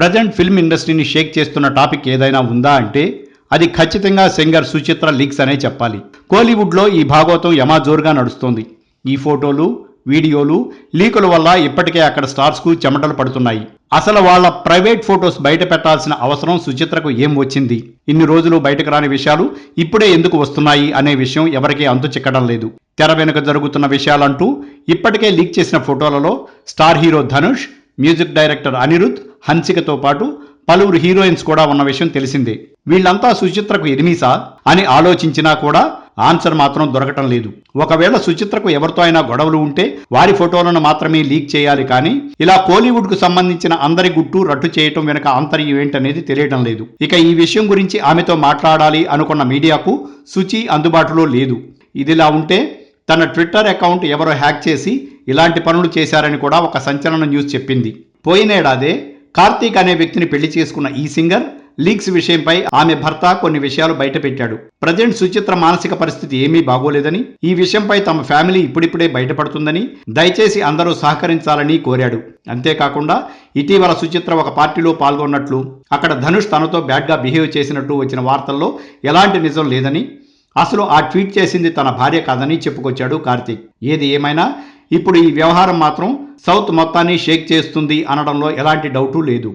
Present film ఇండస్ట్రీని షేక్ చేస్తున్న topic ఏదైనా ఉందా అంటే అది ఖచ్చితంగా సింగర్ సుచిత్ర లీక్స్ అనే చెప్పాలి. కోలీవుడ్లో ఈ భాగవతం యమాజోరుగా నడుస్తోంది. ఈ ఫోటోలు వీడియోలు లీకుల వల్ల ఇప్పటికే అక్కడ స్టార్స్కు చెమటలు పడుతున్నాయి. అసలు వాళ్ళ ప్రైవేట్ ఫొటోస్ బయట పెట్టాల్సిన అవసరం సుచిత్రకు ఏం వచ్చింది? ఇన్ని రోజులు బయటకు రాని విషయాలు ఇప్పుడే ఎందుకు వస్తున్నాయి అనే విషయం ఎవరికీ అంతు చిక్కడం లేదు. తెర వెనుక జరుగుతున్న విషయాలంటూ ఇప్పటికే లీక్ చేసిన ఫోటోలలో star hero Dhanush music director Anirudh హన్సికతో పాటు పలువురు హీరోయిన్స్ కూడా ఉన్న విషయం తెలిసిందే. వీళ్ళంతా సుచిత్రకు ఎనిమిసా అని ఆలోచించినా కూడా ఆన్సర్ మాత్రం దొరకటం లేదు. ఒకవేళ సుచిత్రకు ఎవరితో అయినా గొడవలు ఉంటే వారి ఫోటోలను మాత్రమే లీక్ చేయాలి కానీ ఇలా కోలీవుడ్కు సంబంధించిన అందరి గుట్టు రట్టు చేయటం వెనుక ఆంతర్యం ఏంటనేది తెలియటం లేదు. ఇక ఈ విషయం గురించి ఆమెతో మాట్లాడాలి అనుకున్న మీడియాకు సుచి అందుబాటులో లేదు. ఇదిలా ఉంటే తన ట్విట్టర్ అకౌంట్ ఎవరో హ్యాక్ చేసి ఇలాంటి పనులు చేశారని కూడా ఒక సంచలన న్యూస్ చెప్పింది. పోయినేడాదే కార్తీక్ అనే వ్యక్తిని పెళ్ళి చేసుకున్న ఈ సింగర్ లీక్స్ విషయంపై ఆమె భర్త కొన్ని విషయాలు బయటపెట్టాడు. ప్రజెంట్ సుచిత్ర మానసిక పరిస్థితి ఏమీ బాగోలేదని ఈ విషయంపై తమ ఫ్యామిలీ ఇప్పుడిప్పుడే బయటపడుతుందని దయచేసి అందరూ సహకరించాలని కోరాడు. అంతేకాకుండా ఇటీవల సుచిత్ర ఒక పార్టీలో పాల్గొన్నట్లు అక్కడ ధనుష్ తనతో బ్యాడ్గా బిహేవ్ చేసినట్టు వచ్చిన వార్తల్లో ఎలాంటి నిజం లేదని అసలు ఆ ట్వీట్ చేసింది తన భార్య కాదని చెప్పుకొచ్చాడు కార్తీక్. ఏది ఏమైనా ఇప్పుడు ఈ వ్యవహారం మాత్రం సౌత్ మొత్తాన్ని షేక్ చేస్తుంది అనడంలో ఎలాంటి డౌటు లేదు.